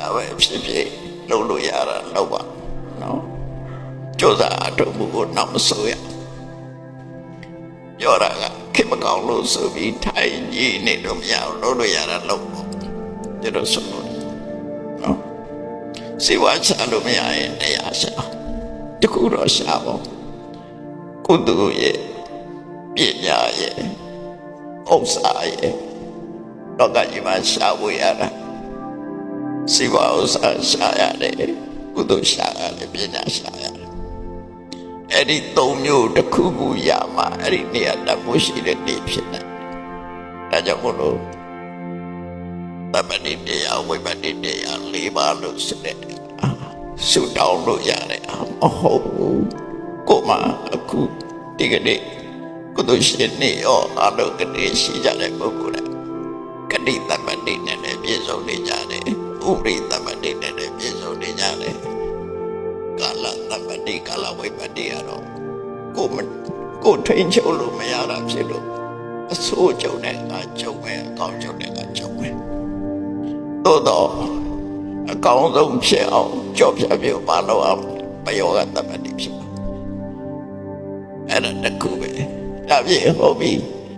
ကပဲဖြစ်ဖြစ်လုပ်လို့ရတာလုပ်ပါနော်ကြိုးစားအထုပ်မှုကိုနောက်မဆိုရပြောတာကခင်မကောင်းလို့ဆိုပြီးထိုင်ကြီးနေတော့မရအောင်လုပ်လို့ရတာလုပ်ပေါ့ဒီလိုဆိုလို့နော်စီဝါချလို့မရရင်တရားရှာတခုတော့ရှာပေါ့ကုသိုလ်ရဲ့ပညာရဲ့ဥစ္စာရဲ့တော့ကကြီးမှာရှာဖို့ရတာ စီဝါဥစ္စာရှာရတယ်ကုသိုလ်ရှာရတယ်ပညာရှာရတယ်အဲ့ဒီသုံးမျိုးတစ်ခုခုရမှာအဲ့ဒီနေရာတမိုးရှိတဲ့နေဖြစ်တယ်ဒါကြောင့်မို့လို့တမဏိတရားဝိပဿနာတရားလေးပါလို့ဆိုတဲ့အာဆုတောင်းလို့ရတယ်အာမဟုတ်ဘူးကိုမအခုဒီကနေ့ကုသိုလ်ရှင်နေရောအလုံးကလေးရှိကြတဲ့ပုဂ္ဂိုလ်ကကတိတမတိနဲ့လည်းပြည့်စုံနေကြတယ် ဥပရိတမတိနဲ့လည်းပြည့်စုံနေကြတယ်ကာလတမတိကာလဝိပတိရတော့ကိုမကိုထိန်ချုပ်လို့မရတာဖြစ်လို့အဆိုးကြုံတဲ့ကကြုံမယ်အကောင်းကြုံတဲ့ကကြုံမယ်သို့တော့အကောင်းဆုံးဖြစ်အောင်ကြော်ပြပြပါလို့အောင်ပယောဂတမတိဖြစ်ပါအဲ့ဒါတခုပဲဒါပြည့်ဟုတ်ပြီ